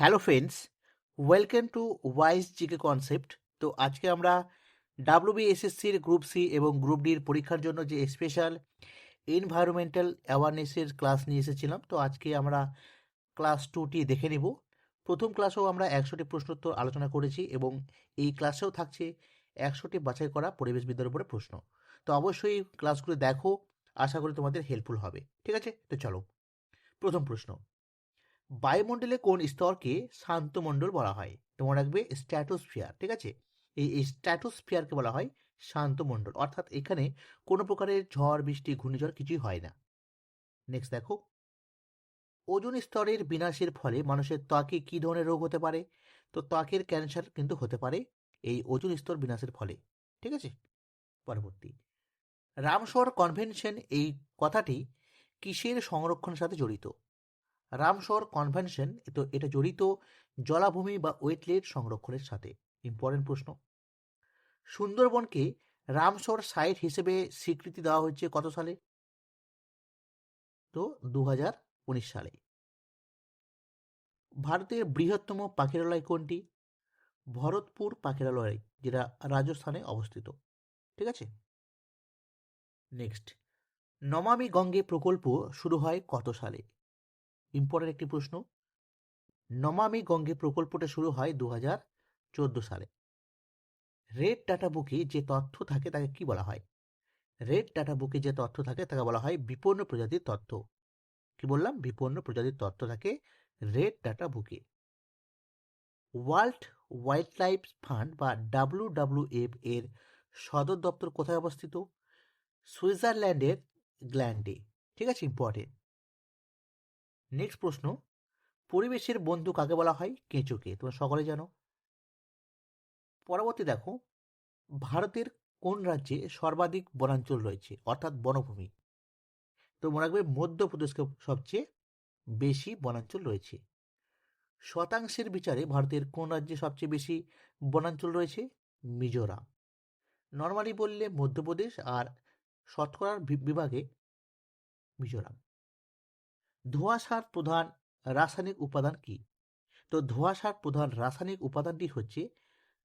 Hello friends welcome to wise GK concept তো আজকে আমরা ডাব্লিউবি এসএসসির গ্রুপ সি এবং গ্রুপ ডির পরীক্ষার জন্য যে স্পেশাল এনভায়রনমেন্টাল অ্যাওয়ারনেসের ক্লাস নিয়ে এসেছিলাম, তো আজকে আমরা ক্লাস টুটি দেখে নিব। প্রথম ক্লাসেও আমরা একশোটি প্রশ্নোত্তর আলোচনা করেছি এবং এই ক্লাসেও থাকছে একশোটি বাছাই করা পরিবেশবিদ্যার উপরে প্রশ্ন। তো অবশ্যই ক্লাসগুলো দেখো, আশা করি তোমাদের হেল্পফুল হবে। ঠিক আছে? তো চলো, প্রথম প্রশ্ন। বায়ুমণ্ডলে কোন স্তরকে শান্তমণ্ডল বলা হয়? তোমার রাখবে স্ট্র্যাটোস্ফিয়ার ঠিক আছে? এই স্ট্র্যাটোস্ফিয়ারকে বলা হয় শান্তমণ্ডল অর্থাৎ এখানে কোনো প্রকারের ঝড়, বৃষ্টি, ঘূর্ণিঝড় কিছুই হয় না। নেক্সট দেখো। ওজন স্তরের বিনাশের ফলে মানুষের ত্বকে কী ধরনের রোগ হতে পারে? তো ত্বকের ক্যান্সার কিন্তু হতে পারে এই ওজন স্তর বিনাশের ফলে, ঠিক আছে? পরবর্তী। রামসর কনভেনশন এই কথাটি কিসের সংরক্ষণের সাথে জড়িত? রামসর কনভেনশন তো এটা জড়িত জলাভূমি বা ওয়েটলেট সংরক্ষণের সাথে। ইম্পর্টেন্ট প্রশ্ন। সুন্দরবনকে রামসর সাইট হিসেবে স্বীকৃতি দেওয়া হয়েছে কত সালে? তো দু সালে। ভারতের বৃহত্তম পাখিরালয় কোনটি? ভরতপুর পাখিরালয় যেটা রাজস্থানে অবস্থিত। ঠিক আছে? নেক্সট। নমামি গঙ্গে প্রকল্প শুরু হয় কত সালে? ইম্পর্টেন্ট একটি প্রশ্ন। নমামি গঙ্গে প্রকল্পটা শুরু হয় দু হাজার চোদ্দ সালে। রেড ডাটা বুকে যে তথ্য থাকে তাকে কি বলা হয়? রেড ডাটা বুকে যে তথ্য থাকে তাকে বলা হয় বিপন্ন প্রজাতির তথ্য কি বললাম? বিপন্ন প্রজাতির তথ্য থাকে রেড ডাটা বুকে। ওয়ার্ল্ড ওয়াইল্ড লাইফ ফান্ড বা ডাব্লিউ ডাব্লিউ এফ এর সদর দপ্তর কোথায় অবস্থিত? সুইজারল্যান্ডের গ্ল্যান্ডে। ঠিক আছে ইম্পর্টেন্ট নেক্সট প্রশ্ন, পরিবেশের বন্ধু কাকে বলা হয়? কেঁচোকে। তোমরা সকলে জানো। পরবর্তী দেখো, ভারতের কোন রাজ্যে সর্বাধিক বনাঞ্চল রয়েছে? অর্থাৎ বনভূমি। তো মনে রাখবে মধ্যপ্রদেশকে সবচেয়ে বেশি বনাঞ্চল রয়েছে। শতাংশের বিচারে ভারতের কোন রাজ্যে সবচেয়ে বেশি বনাঞ্চল রয়েছে? মিজোরাম। নর্মালি বললে মধ্যপ্রদেশ আর শতকরার বিভাগে মিজোরাম। ধোঁয়াশার প্রধান রাসায়নিক উপাদান কি? তো ধোঁয়াশার প্রধান রাসায়নিক উপাদানটি হচ্ছে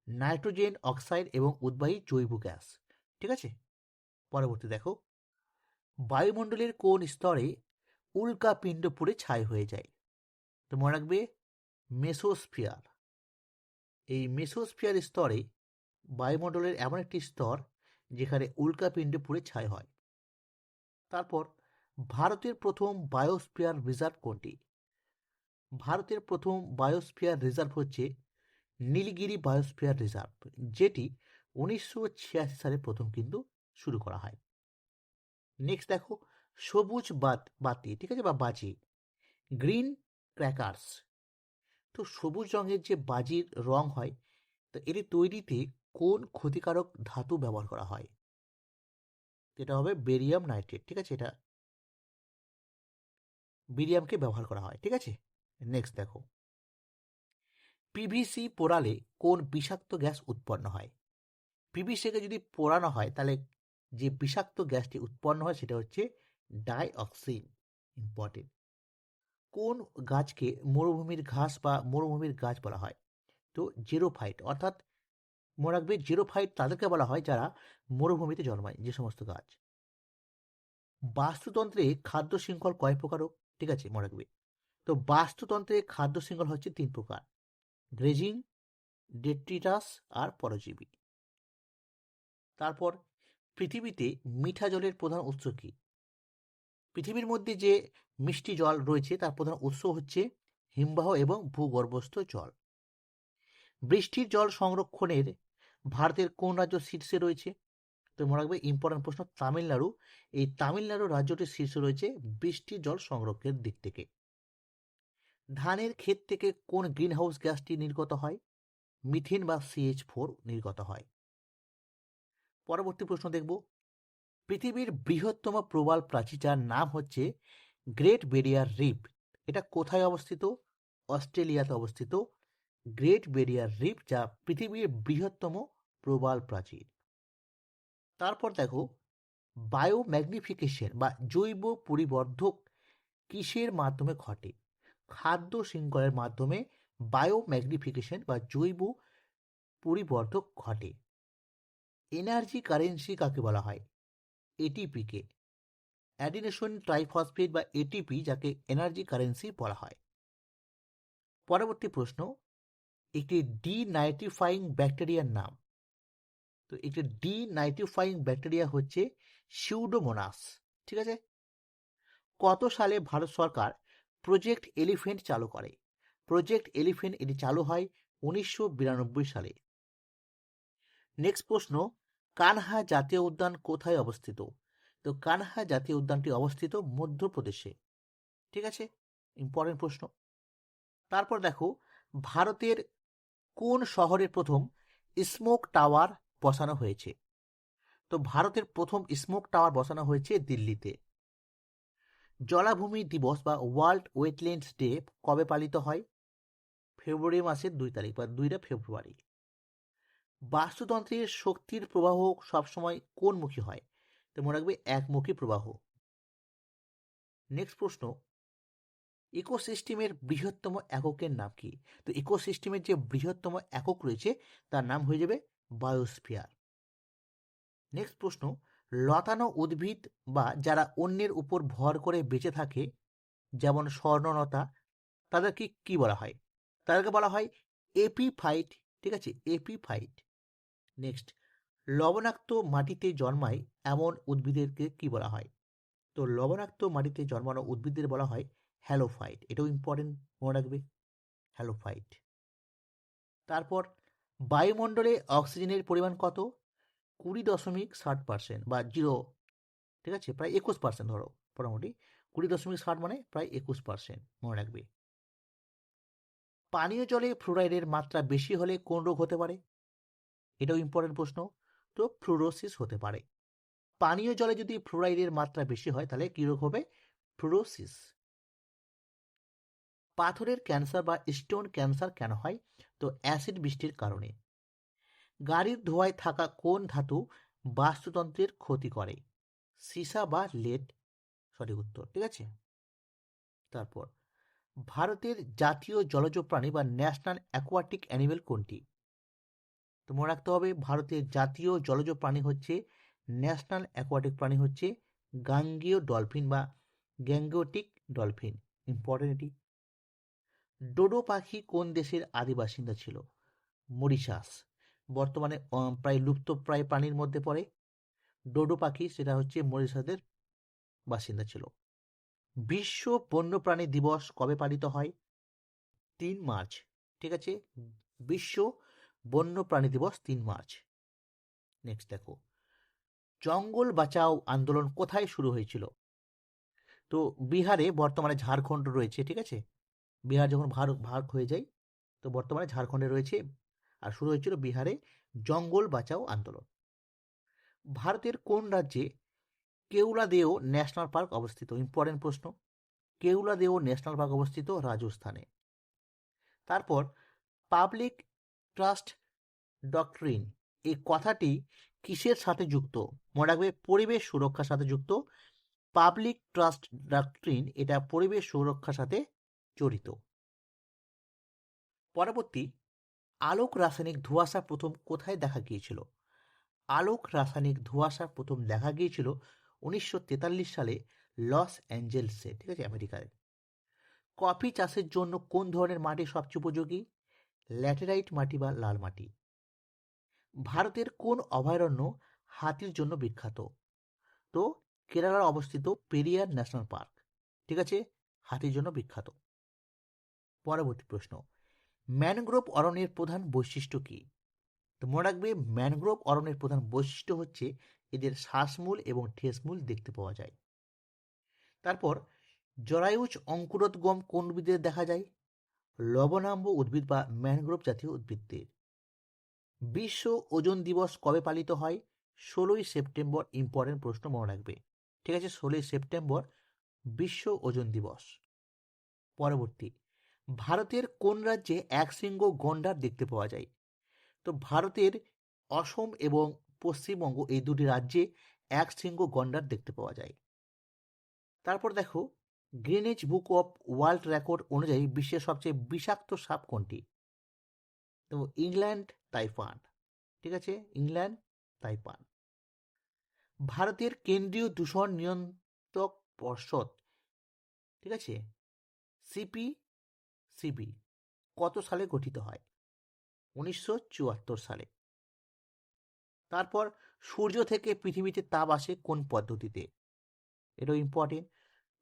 নাইট্রোজেন, অক্সাইড এবং উদ্বাহী জৈব গ্যাস। ঠিক আছে? পরবর্তী দেখো। বায়ুমণ্ডলের কোন স্তরে উল্কা পিণ্ড পুড়ে ছাই হয়ে যায়? তো মনে রাখবে, মেসোস্ফিয়ার। এই মেসোস্ফিয়ার স্তরে বায়ুমণ্ডলের এমন একটি স্তর যেখানে উল্কাপিণ্ড পুড়ে ছাই হয়। তারপর ভারতের প্রথম বায়োস্ফিয়ার রিজার্ভ কোনটি? ভারতের প্রথম বায়োস্ফিয়ার রিজার্ভ হচ্ছে নীলগিরি বায়োস্ফিয়ার রিজার্ভ যেটি উনিশশো ছিয়াশি সালে প্রথম কিন্তু শুরু করা হয়। নেক্সট দেখো, সবুজ বাত, বাতি, ঠিক আছে? বা বাজি গ্রিন ক্র্যাকার্স তো সবুজ রঙের যে বাজির রং হয়, তো এটি তৈরিতে কোন ক্ষতিকারক ধাতু ব্যবহার করা হয়? এটা হবে বেরিয়াম নাইট্রেট ঠিক আছে? এটা বেরিয়ামকে ব্যবহার করা হয়, ঠিক আছে? নেক্সট দেখো। পিভিসি পোড়ালে কোন বিষাক্ত গ্যাস উৎপন্ন হয়? পিভিসিকে যদি পোড়ানো হয়, তাহলে যে বিষাক্ত গ্যাসটি উৎপন্ন হয়, সেটা হচ্ছে ডাইঅক্সিন ইম্পর্টেন্ট কোন গাছকে মরুভূমির ঘাস বা মরুভূমির গাছ বলা হয়? তো জিরোফাইট, অর্থাৎ মনে রাখবে জিরোফাইট তাদেরকে বলা হয় যারা মরুভূমিতে জন্মায়, যে সমস্ত গাছ। বাস্তুতন্ত্রে খাদ্য শৃঙ্খল কয় প্রকারও ঠিক আছে? মনে রাখবে। তো বাস্তুতন্ত্রে খাদ্য শৃঙ্খল হচ্ছে তিন প্রকার। গ্রেজিং ডেট্রিটাস আর পরজীবী। তারপর পৃথিবীতে মিঠা জলের প্রধান উৎস কি? পৃথিবীর মধ্যে যে মিষ্টি জল রয়েছে, তার প্রধান উৎস হচ্ছে হিমবাহ এবং ভূগর্ভস্থ জল। বৃষ্টির জল সংরক্ষণের ভারতের কোন রাজ্য শীর্ষে রয়েছে? তো মনে রাখবে ইম্পর্টেন্ট প্রশ্ন তামিলনাড়ু। এই তামিলনাড়ু রাজ্যটির শীর্ষে রয়েছে বৃষ্টির জল সংরক্ষণের দিক থেকে। ধানের ক্ষেত থেকে কোন গ্রিন হাউস গ্যাসটি নির্গত হয়? মিথেন বা সিএইচ ফোর নির্গত হয়। পরবর্তী প্রশ্ন দেখব। পৃথিবীর বৃহত্তম প্রবাল প্রাচীর যার নাম হচ্ছে গ্রেট বেরিয়ার রিপ এটা কোথায় অবস্থিত? অস্ট্রেলিয়াতে অবস্থিত। গ্রেট বেরিয়ার রিপ যা পৃথিবীর বৃহত্তম প্রবাল প্রাচীর। তারপর দেখো বায়োম্যাগনিফিকেশন বা জৈব পরিবর্ধক কিসের মাধ্যমে ঘটে? খাদ্য শৃঙ্খলের মাধ্যমে বায়োম্যাগনিফিকেশন বা জৈব পরিবর্ধক ঘটে। এনার্জি কারেন্সি কাকে বলা হয়? এটিপিকে অ্যাডিনেশন ট্রাইফসফেট বা এটিপি যাকে এনার্জি কারেন্সি বলা হয়। পরবর্তী প্রশ্ন, একটি ডি নাইট্রিফাইং ব্যাকটেরিয়ার নাম। তো একটি ডি নাইট্রিফাইং ব্যাকটেরিয়া হচ্ছে সিউডোমোনাস ঠিক আছে? কত সালে ভারত সরকার প্রজেক্ট এলিফেন্ট চালু করে? প্রজেক্ট এলিফেন্ট এটি চালু হয় উনিশশো বিরানব্বই সালে। নেক্সট প্রশ্ন, কানহা জাতীয় উদ্যান কোথায় অবস্থিত? তো কানহা জাতীয় উদ্যানটি অবস্থিত মধ্যপ্রদেশে, ঠিক আছে? ইম্পর্টেন্ট প্রশ্ন। তারপর দেখো, ভারতের কোন শহরের প্রথম স্মোক টাওয়ার বসানো হয়েছে। তো ভারতের প্রথম স্মোক টাওয়ার বসানো হয়েছে দিল্লিতে। জলাভূমি দিবস বা ওয়ার্ল্ড ওয়েটল্যান্ডস ডে কবে পালিত হয়? ফেব্রুয়ারি মাসের দুই তারিখ বা দুইটা ফেব্রুয়ারি। বাস্তুতন্ত্রের শক্তির প্রবাহ সবসময় কোনমুখী হয়? তো মনে রাখবে একমুখী প্রবাহ। নেক্সট প্রশ্ন। ইকোসিস্টেমের বৃহত্তম এককের নাম কি? তো ইকোসিস্টেমের যে বৃহত্তম একক রয়েছে, তার নাম হয়ে যাবে বায়োস্ফিয়ার নেক্সট প্রশ্ন, লতানো উদ্ভিদ বা যারা অন্যের উপর ভর করে বেঁচে থাকে, যেমন স্বর্ণলতা, তাদেরকে কি বলা হয়? তাদেরকে বলা হয় এপিফাইট, ঠিক আছে? এপিফাইট। নেক্সট লবণাক্ত মাটিতে জন্মায় এমন উদ্ভিদেরকে কি বলা হয়? তো লবণাক্ত মাটিতে জন্মানো উদ্ভিদদের বলা হয় হ্যালোফাইট। এটাও ইম্পর্টেন্ট মনে রাখবে, হ্যালোফাইট। তারপর বায়ুমণ্ডলে অক্সিজেনের পরিমাণ কত? কুড়ি দশমিক ষাট পার্সেন্ট বা জিরো ঠিক আছে? প্রায় একুশ পার্সেন্ট ধরো, মোটামুটি। কুড়ি দশমিক ষাট মানে প্রায় একুশ পার্সেন্ট মনে রাখবে। পানীয় জলে ফ্লোরাইডের মাত্রা বেশি হলে কোন রোগ হতে পারে? এটাও ইম্পর্টেন্ট প্রশ্ন। তো ফ্লোরোসিস হতে পারে। পানীয় জলে যদি ফ্লোরাইডের মাত্রা বেশি হয়, তাহলে কী রোগ হবে? ফ্লোরোসিস পাথরের ক্যান্সার বা স্টোন ক্যান্সার কেন হয়? তো অ্যাসিড বৃষ্টির কারণে। গাড়ির ধোঁয়ায় থাকা কোন ধাতু বাস্তুতন্ত্রের ক্ষতি করে? সীসা বা লেড? সঠিক উত্তর, ঠিক আছে? তারপর, ভারতের জাতীয় জলজ প্রাণী বা ন্যাশনাল অ্যাকোয়াটিক অ্যানিমেল কোনটি? তো মনে রাখতে হবে, ভারতের জাতীয় জলজ প্রাণী হচ্ছে ন্যাশনাল অ্যাকোয়াটিক প্রাণী হচ্ছে গাঙ্গীয় ডলফিন বা গ্যাঙ্গোটিক ডলফিন। ইম্পর্টেন্ট এটি। ডোডো পাখি কোন দেশের আদি বাসিন্দা ছিল? মরিশাস। বর্তমানে প্রায় লুপ্ত প্রায় প্রাণীর মধ্যে পড়ে। ডোডো পাখি সেটা হচ্ছে মরিশাসের বাসিন্দা ছিল। বিশ্ব বন্যপ্রাণী দিবস কবে পালিত হয়? তিন মার্চ, ঠিক আছে? বিশ্ব বন্যপ্রাণী দিবস তিন মার্চ। নেক্সট দেখো। জঙ্গল বাঁচাও আন্দোলন কোথায় শুরু হয়েছিল? তো বিহারে বর্তমানে ঝাড়খণ্ড রয়েছে, ঠিক আছে? বিহার যখন ভাগ ভাগ হয়ে যায়, তো বর্তমানে ঝাড়খণ্ডে রয়েছে। আর শুরু হয়েছিল বিহারে জঙ্গল বাঁচাও আন্দোলন। ভারতের কোন রাজ্যে কেউলাদেও ন্যাশনাল পার্ক অবস্থিত? ইম্পর্টেন্ট প্রশ্ন। কেউলাদেও ন্যাশনাল পার্ক অবস্থিত রাজস্থানে। তারপর পাবলিক ট্রাস্ট ডক্ট্রিন। এই কথাটি কিসের সাথে যুক্ত? মনে রাখবে, পরিবেশ সুরক্ষার সাথে যুক্ত। পাবলিক ট্রাস্ট ডক্ট্রিন এটা পরিবেশ সুরক্ষার সাথে জড়িত। পরবর্তী, আলোক রাসায়নিক ধোঁয়াশা প্রথম কোথায় দেখা গিয়েছিল? আলোক রাসায়নিক ধোঁয়াশা প্রথম দেখা গিয়েছিল উনিশশো তেতাল্লিশ সালে লস অ্যাঞ্জেলসে, ঠিক আছে, আমেরিকায়। কফি চাষের জন্য কোন ধরনের মাটি সবচেয়ে উপযোগী? ল্যাটেরাইট মাটি বা লাল মাটি। ভারতের কোন অভয়ারণ্য হাতির জন্য বিখ্যাত? তো, কেরালার অবস্থিত পেরিয়ার ন্যাশনাল পার্ক, ঠিক আছে, হাতির জন্য বিখ্যাত। পরবর্তী প্রশ্ন। ম্যানগ্রোভ অরণ্যের প্রধান বৈশিষ্ট্য কী? তো মনে রাখবে, ম্যানগ্রোভ অরণ্যের প্রধান বৈশিষ্ট্য হচ্ছে এদের শ্বাসমূল এবং ঠেসমূল দেখতে পাওয়া যায়। তারপর, জরায়ুজ অঙ্কুরোদ্গম কোন উদ্ভিদের দেখা যায়? লবণাম্ব উদ্ভিদ বা ম্যানগ্রোভ জাতীয় উদ্ভিদদের। বিশ্ব ওজন দিবস কবে পালিত হয়? ষোলোই সেপ্টেম্বর ইম্পর্টেন্ট প্রশ্ন মনে রাখবে। ঠিক আছে, ষোলোই সেপ্টেম্বর বিশ্ব ওজন দিবস। পরবর্তী ভারতের কোন রাজ্যে এক শৃঙ্গ গন্ডার দেখতে পাওয়া যায়? তো ভারতের অসম এবং পশ্চিমবঙ্গ এই দুটি রাজ্যে এক শৃঙ্গ গন্ডার দেখতে পাওয়া যায়। তারপর দেখো Guinness book of world record অনুযায়ী বিশ্বের সবচেয়ে বিষাক্ত সাপ কোনটি? তো ইংল্যান্ড তাইপান ঠিক আছে? ইংল্যান্ড তাইপান ভারতের কেন্দ্রীয় দূষণ নিয়ন্ত্রক পর্ষদ, ঠিক আছে? সিপি সিবি কত সালে গঠিত হয়? উনিশশো চুয়াত্তর সালে। তারপর সূর্য থেকে পৃথিবীতে তাপ আসে কোন পদ্ধতিতে? এটাও ইম্পর্টেন্ট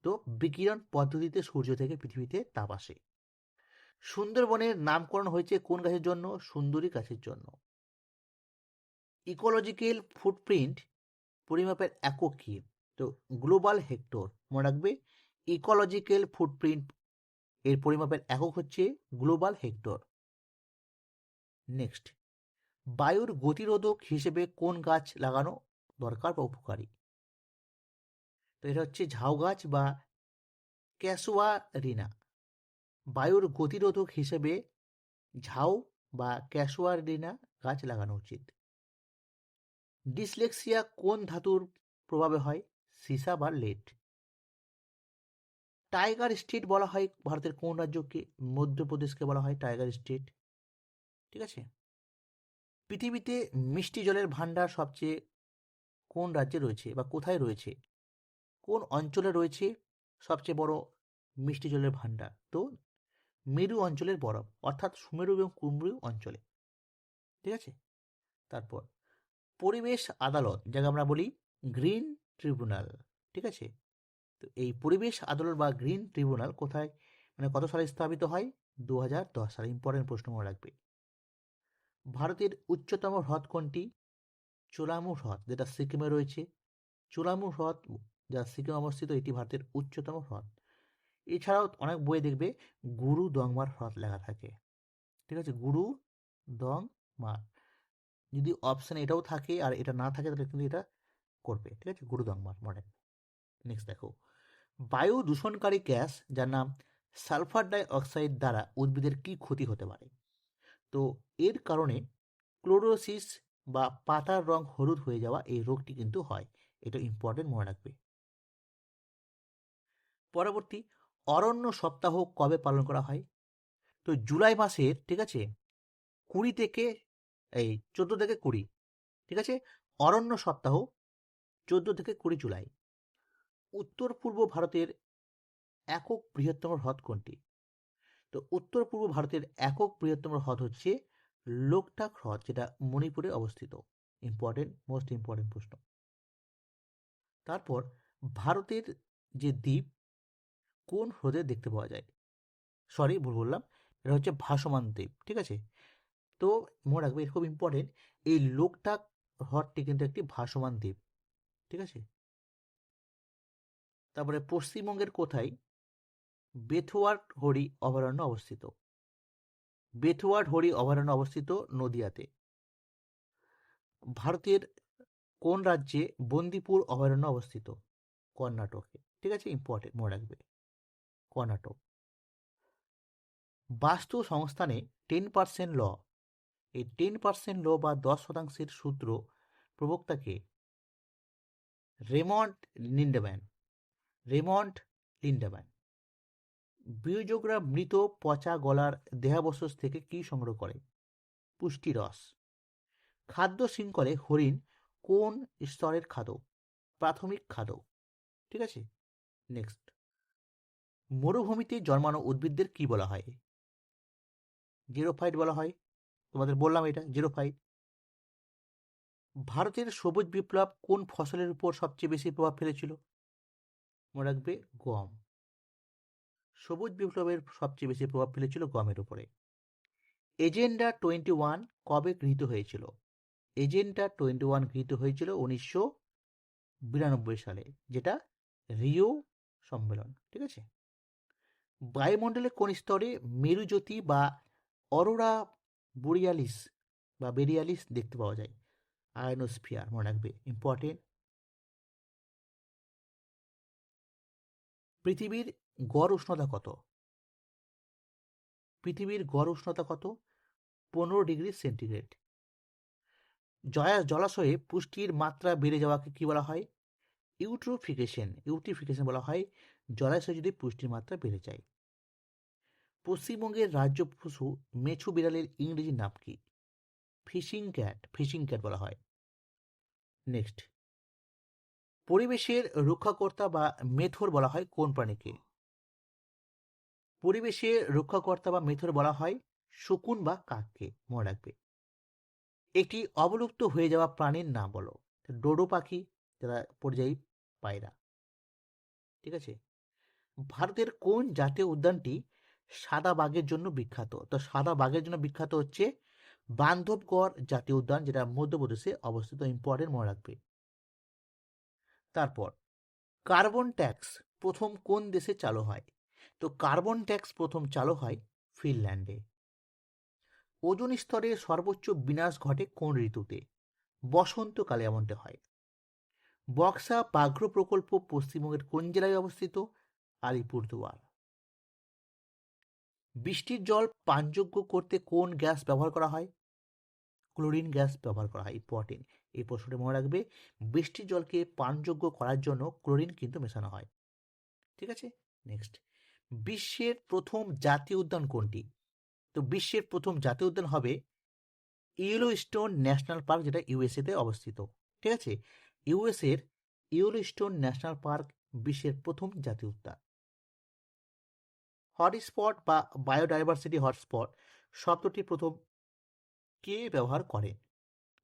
তো বিকিরণ পদ্ধতিতে সূর্য থেকে পৃথিবীতে তাপ আসে। সুন্দরবনের নামকরণ হয়েছে কোন গাছের জন্য? সুন্দরী গাছের জন্য। ইকোলজিক্যাল ফুটপ্রিন্ট পরিমাপের একক কি? তো গ্লোবাল হেক্টর মনে রাখবে। ইকোলজিক্যাল ফুটপ্রিন্ট এর পরিমাপের একক হচ্ছে গ্লোবাল হেক্টর। নেক্সট, বায়ুর গতিরোধক হিসেবে কোন গাছ লাগানো দরকার বা উপকারী? তো এটা হচ্ছে ঝাউ গাছ বা ক্যাসোয়া রিনা। বায়ুর গতিরোধক হিসেবে ঝাউ বা ক্যাসোয়া রিনা গাছ লাগানো উচিত। ডিসলেক্সিয়া কোন ধাতুর প্রভাবে হয়? সিসা বা লেড। টাইগার স্টেট বলা হয় ভারতের কোন রাজ্যকে? মধ্যপ্রদেশকে বলা হয় টাইগার স্টেট। ঠিক আছে? পৃথিবীতে মিষ্টি জলের ভাণ্ডার সবচেয়ে কোন রাজ্যে রয়েছে বা কোথায় রয়েছে? কোন অঞ্চলে রয়েছে সবচেয়ে বড় মিষ্টি জলের ভাণ্ডার? তো মেরু অঞ্চলের বরফ, অর্থাৎ সুমেরু এবং কুমরু অঞ্চলে। ঠিক আছে? তারপর, পরিবেশ আদালত, যাকে আমরা বলি গ্রিন ট্রিব্যুনাল ঠিক আছে? তো এই পরিবেশ আদালত বা গ্রিন ট্রিব্যুনাল কোথায় মানে কত সালে স্থাপিত হয়? দু হাজার দশ সালে। ইম্পর্টেন্ট প্রশ্ন মনে রাখবে। ভারতের উচ্চতম হ্রদ কোনটি? চোলামু হ্রদ, যেটা সিকিমে রয়েছে। চোলামু হ্রদ, যা সিকিমে অবস্থিত, এটি ভারতের উচ্চতম হ্রদ। এছাড়াও অনেক বই দেখবে, গুরু দংমার হ্রদ লেখা থাকে। ঠিক আছে? গুরু দং মার যদি অপশান এটাও থাকে আর এটা না থাকে, তাহলে কিন্তু এটা করবে। ঠিক আছে? গুরু দংমার মডেল নেক্সট দেখো। বায়ু দূষণকারী গ্যাস যার নাম সালফার ডাই অক্সাইড দ্বারা উদ্ভিদের কি ক্ষতি হতে পারে? তো এর কারণে ক্লোরোসিস বা পাতার রং হলুদ হয়ে যাওয়া এই রোগটি কিন্তু হয়। এটা ইম্পর্টেন্ট মনে রাখবে। পরবর্তী, অরণ্য সপ্তাহ কবে পালন করা হয়? তো জুলাই মাসের, ঠিক আছে? কুড়ি থেকে, এই চোদ্দ থেকে কুড়ি, ঠিক আছে? অরণ্য সপ্তাহ, চোদ্দ থেকে কুড়ি জুলাই। উত্তর পূর্ব ভারতের একক বৃহত্তম হ্রদ কোনটি? তো উত্তর পূর্ব ভারতের একক বৃহত্তম হ্রদ হচ্ছে লোকটাক হ্রদ, যেটা মণিপুরে অবস্থিত। ইম্পর্টেন্ট মোস্ট ইম্পর্টেন্ট প্রশ্ন। তারপর ভারতের যে দ্বীপ, কোন হ্রদে দেখতে পাওয়া যায়? সরি ভুল বললাম। এটা হচ্ছে ভাসমান দ্বীপ, ঠিক আছে? তো মনে রাখবে, এটা খুব ইম্পর্টেন্ট এই লোকটাক হ্রদটি কিন্তু একটি ভাসমান দ্বীপ, ঠিক আছে? তারপরে পশ্চিমবঙ্গের কোথায়? বেথুয়ার হরি অভয়ারণ্য অবস্থিত। বেথুয়ার হরি অভয়ারণ্য অবস্থিত নদিয়াতে। ভারতের কোন রাজ্যে বন্দিপুর অভয়ারণ্য অবস্থিত? কর্ণাটকে। ঠিক আছে? ইম্পর্টেন্ট মনে রাখবে। কর্ণাটক। বাস্তু সংস্থানে টেন পার্সেন্ট ল এই টেন পার্সেন্ট ল বা দশ শতাংশের সূত্র প্রবক্তাকে রেমন্ড লিন্ডেম্যান রেমন্ড লিন্ডেম্যান। বিয়োজকরা মৃত পচা গলার দেহাবশেষ থেকে কি সংগ্রহ করে? পুষ্টি রস। খাদ্য শৃঙ্খলে হরিণ কোন স্তরের খাদ্য প্রাথমিক খাদ্য ঠিক আছে? নেক্সট। মরুভূমিতে জন্মানো উদ্ভিদদের কি বলা হয়? জিরোফাইট বলা হয়। তোমাদের বললাম এটা, জিরোফাইট। ভারতের সবুজ বিপ্লব কোন ফসলের উপর সবচেয়ে বেশি প্রভাব ফেলেছিল? মনে রাখবে গম। সবুজ বিপ্লবের সবচেয়ে বেশি প্রভাব ফেলেছিল গমের উপরে। এজেন্ডা টোয়েন্টি ওয়ান কবে গৃহীত হয়েছিল? এজেন্ডা টোয়েন্টি ওয়ান গৃহীত হয়েছিল উনিশশো বিরানব্বই সালে, যেটা রিও সম্মেলন, ঠিক আছে? বায়ুমণ্ডলে কোন স্তরে মেরুজ্যোতি বা অরোরা বোরিয়ালিস বা বেরিয়ালিস দেখতে পাওয়া যায়? আয়নোস্ফিয়ার, মনে রাখবে ইম্পর্টেন্ট পৃথিবীর গড় উষ্ণতা কত? পৃথিবীর গড় উষ্ণতা কত? পনেরো ডিগ্রি সেন্টিগ্রেড। জয়া, জলাশয়ে পুষ্টির মাত্রা বেড়ে যাওয়াকে কি বলা হয়? ইউট্রোফিকেশন, ইউট্রিফিকেশন বলা হয় জলাশয়ে যদি পুষ্টির মাত্রা বেড়ে যায়। পশ্চিমবঙ্গের রাজ্য পশু মেছু বিড়ালের ইংরেজি নাম কি? ফিশিং ক্যাট ফিশিং ক্যাট বলা হয়। নেক্সট। পরিবেশের রক্ষাকর্তা বা মেথর বলা হয় কোন প্রাণীকে? পরিবেশের রক্ষাকর্তা বা মেথর বলা হয় শকুন বা কাককে, মনে রাখবে। একটি অবলুপ্ত হয়ে যাওয়া প্রাণীর নাম বলো। ডোডো পাখি, যারা পরিযায়ী পায়রা। ঠিক আছে? ভারতের কোন জাতীয় উদ্যানটি সাদা বাঘের জন্য বিখ্যাত? তো সাদা বাঘের জন্য বিখ্যাত হচ্ছে বান্ধবগড় জাতীয় উদ্যান, যেটা মধ্যপ্রদেশে অবস্থিত ইম্পর্টেন্ট মনে রাখবে। তারপর, কার্বন ট্যাক্স প্রথম কোন দেশে চালু হয়? তো কার্বন ট্যাক্স প্রথম চালু হয় ফিনল্যান্ডে। ওজন স্তরে সর্বোচ্চ বিনাশ ঘটে কোন ঋতুতে? বসন্তকালে এমনটা হয়। বক্সা ব্যাঘ্র প্রকল্প পশ্চিমবঙ্গের কোন জেলায় অবস্থিত? আলিপুরদুয়ার। বৃষ্টির জল পানযোগ্য করতে কোন গ্যাস ব্যবহার করা হয়? ক্লোরিন গ্যাস ব্যবহার করা হয়, ইম্পর্টেন্ট। এই প্রশ্নটি মনে রাখবে বৃষ্টির জলকে পানযোগ্য করার জন্য ক্লোরিন কিন্তু মেশানো হয়। ঠিক আছে? নেক্সট বিশ্বের প্রথম জাতীয় উদ্যান কোনটি? তো বিশ্বের প্রথম জাতীয় উদ্যান হবে ইয়েলো স্টোন ন্যাশনাল পার্ক যেটা ইউএসএতে অবস্থিত। ঠিক আছে? ইউএসএর ইয়েলো স্টোন ন্যাশনাল পার্ক বিশ্বের প্রথম জাতীয় উদ্যান। হটস্পট বা বায়োডাইভার্সিটি হটস্পট শব্দটি প্রথম কে ব্যবহার করেন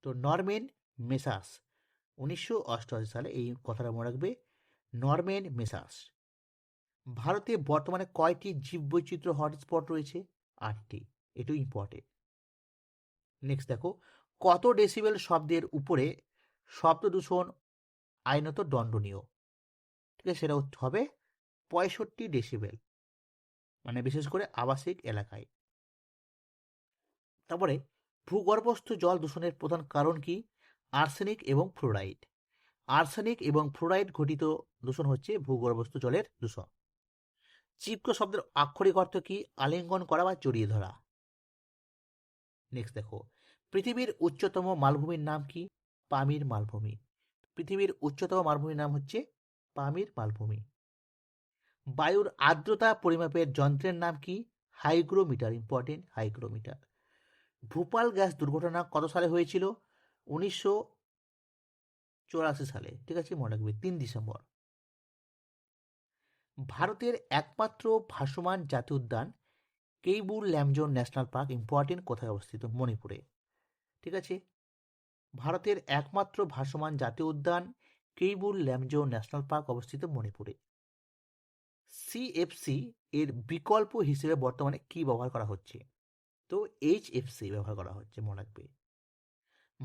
তো নরমেন মেসাস। উনিশশো অষ্টআশি সালে এই কথাটা মনে রাখবে নরমেন মেসাস। ভারতে বর্তমানে কয়টি জীববৈচিত্র্য হটস্পট রয়েছে? আটটি। এটাও ইম্পর্টেন্ট নেক্সট দেখো, কত ডেসিবেল শব্দের উপরে শব্দ দূষণ আইনত দণ্ডনীয়? ঠিক আছে, সেটা হবে পঁয়ষট্টি ডেসিবেল মানে বিশেষ করে আবাসিক এলাকায়। তারপরে, ভূগর্ভস্থ জল দূষণের প্রধান কারণ কি? আর্সেনিক এবং ফ্লোরাইড। আর্সেনিক এবং ফ্লোরাইড ঘটিত দূষণ হচ্ছে ভূগর্ভস্থ জলের দূষণ। চিপকো শব্দের আক্ষরিক অর্থ কি? আলিঙ্গন করা বা জড়িয়ে ধরা। নেক্সট দেখো। পৃথিবীর উচ্চতম মালভূমির নাম কি? পামির মালভূমি। পৃথিবীর উচ্চতম মালভূমির নাম হচ্ছে পামির মালভূমি। বায়ুর আর্দ্রতা পরিমাপের যন্ত্রের নাম কি? Hygrometer important hygrometer. Bhopal gas দুর্ঘটনা কত সালে হয়েছিল? উনিশশো চৌরাশি সালে, ঠিক আছে, মনে রাখবে, তিন ডিসেম্বর। ভারতের একমাত্র ভাসমান জাতীয় উদ্যান Keibul Lamjao national park important কোথায় অবস্থিত? মণিপুরে। ঠিক আছে? ভারতের একমাত্র ভাসমান জাতীয় উদ্যান কেইবুল ল্যামজো ন্যাশনাল পার্ক অবস্থিত মণিপুরে। সিএফসি এর বিকল্প হিসেবে বর্তমানে কি ব্যবহার করা হচ্ছে? তো এইচএফসি ব্যবহার করা হচ্ছে, মনে রাখবে।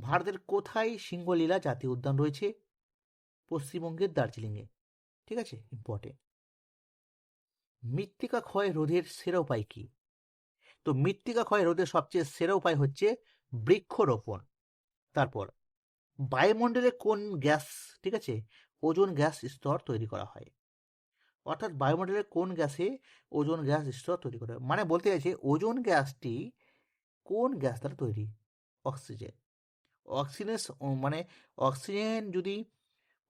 ভারতের কোথায় সিংহলীলা জাতীয় উদ্যান রয়েছে? পশ্চিমবঙ্গের দার্জিলিংয়ে। ঠিক আছে? ইম্পর্টেন্ট মৃত্তিকা ক্ষয় রোধের সেরা উপায় কি? তো মৃত্তিকা ক্ষয় রোধের সবচেয়ে সেরা উপায় হচ্ছে বৃক্ষরোপণ। তারপর, বায়ুমণ্ডলে কোন গ্যাস, ঠিক আছে? ওজন গ্যাস স্তর তৈরি করা হয়। অর্থাৎ বায়ুমণ্ডলের কোন গ্যাসে ওজন গ্যাস স্তর তৈরি করা হয়? মানে বলতে চাইছে ওজন গ্যাসটি কোন গ্যাস দ্বারা তৈরি? অক্সিজেন। অক্সিজেন মানে অক্সিজেন যদি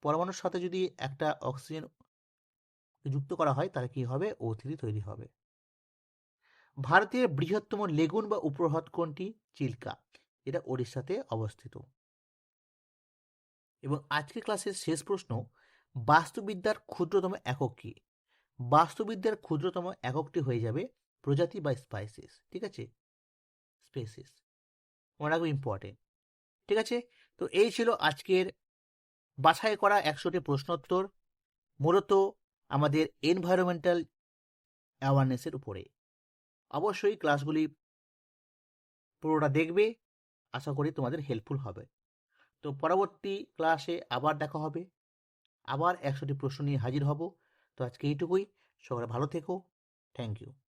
পরমাণুর সাথে যদি একটা অক্সিজেন যুক্ত করা হয়, তাহলে কি হবে? ও থ্রি তৈরি হবে। ভারতের বৃহত্তম লেগুন বা উপহ্রদ কোনটি? চিল্কা। এটা ওড়িশাতে অবস্থিত। এবং আজকের ক্লাসের শেষ প্রশ্ন, বাস্তুবিদ্যার ক্ষুদ্রতম একক কি? বাস্তুবিদ্যার ক্ষুদ্রতম এককটি হয়ে যাবে প্রজাতি বা স্পাইসিস ঠিক আছে? স্পেসিস মনে রাখবে ইম্পর্টেন্ট ঠিক আছে? তো এই ছিল আজকের বাছাই করা একশোটি প্রশ্নোত্তর, মূলত আমাদের এনভায়রনমেন্টাল অ্যাওয়ারনেসের উপরে। অবশ্যই ক্লাসগুলি পুরোটা দেখবে, আশা করি তোমাদের হেল্পফুল হবে। তো পরবর্তী ক্লাসে আবার দেখা হবে, আবার একশোটি প্রশ্ন নিয়ে হাজির হব। তো আজকে এইটুকুই, সবাই ভালো থেকো। Thank you